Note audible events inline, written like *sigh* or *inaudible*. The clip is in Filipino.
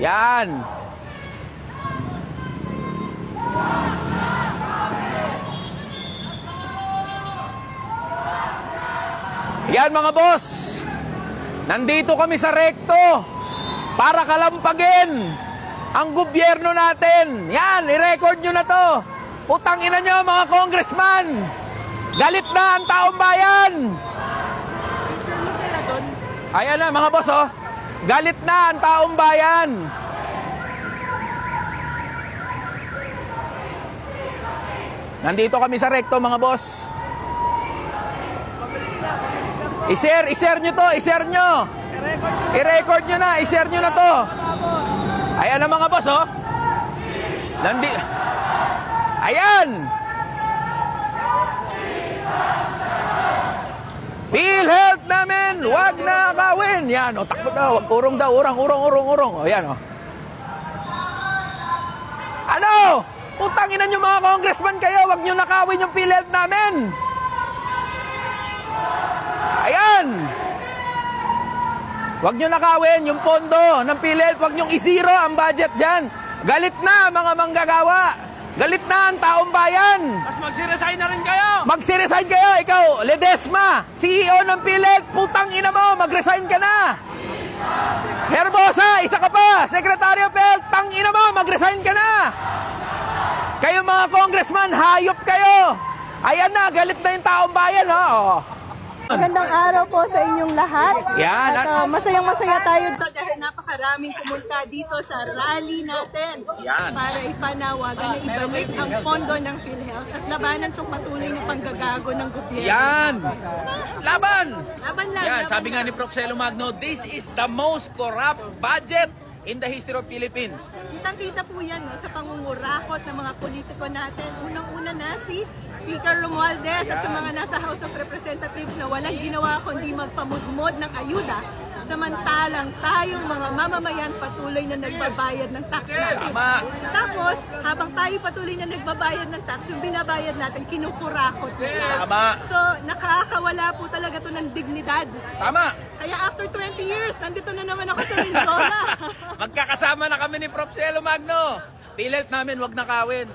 Yan. Yan mga boss. Nandito kami sa rekto para kalampagin ang gobyerno natin. Yan, i-record nyo na to. Putang ina nyo mga congressman. Galit na ang taong bayan. Ayan na mga boss oh. Galit na ang taong bayan. Nandito kami sa rekto mga boss. I-share, i-share nyo to, i-share nyo. I-record nyo na, i-share nyo na to. Ayan na mga boss oh. Nandi... Ayan! PhilHealth namin, wag na kawin. Yan, o, takbo daw. Urong daw, urong, urong, urong, urong. O, yan, o. Ano? Putangin nyo mga congressman kayo, wag nyo nakawin yung PhilHealth namin. Ayan! Wag nyo nakawin yung pondo ng PhilHealth, wag nyo isiro ang budget dyan. Galit na mga manggagawa. Galit na ang taong bayan. Mas magsiresign na rin kayo! Magsiresign kayo, ikaw, Ledesma, CEO ng PhilHealth, putang ina mo, magresign ka na. Herbosa, isa ka pa, Secretary of Health, tang ina mo, magresign ka na. Kayo mga congressman, hayop kayo. Ayan na, galit na yung taong bayan, ha? Oh. Magandang araw po sa inyong lahat. Yan. At uh, masayang-masaya tayo dito dahil napakaraming pumunta dito sa rally natin. Yan. Para ipanawagan na ibalik ang pondo ng PhilHealth at labanan itong patuloy na panggagago ng gobyerno. Yan. Laban. Laban lang. Yan, laban sabi nga ni Prof. Celo Magno, this is the most corrupt budget in the history of Philippines. Kitang-kita po yan no, sa pangungurakot ng mga politiko natin. Unang-una na si Speaker Romualdez at sa mga nasa House of Representatives na walang ginawa kundi magpamudmod ng ayuda samantalang tayong mga mamamayan patuloy na nagbabayad ng tax natin. Tama. Tapos, habang tayo patuloy na nagbabayad ng tax, yung binabayad natin, kinukurakot nila. Tama. So, nakakawala po talaga to ng dignidad. Tama. Kaya after 20 years, nandito na naman ako sa Rinzola. *laughs* Magkakasama na kami ni Prof. Celo Magno. PhilHealth namin, wag nakawin.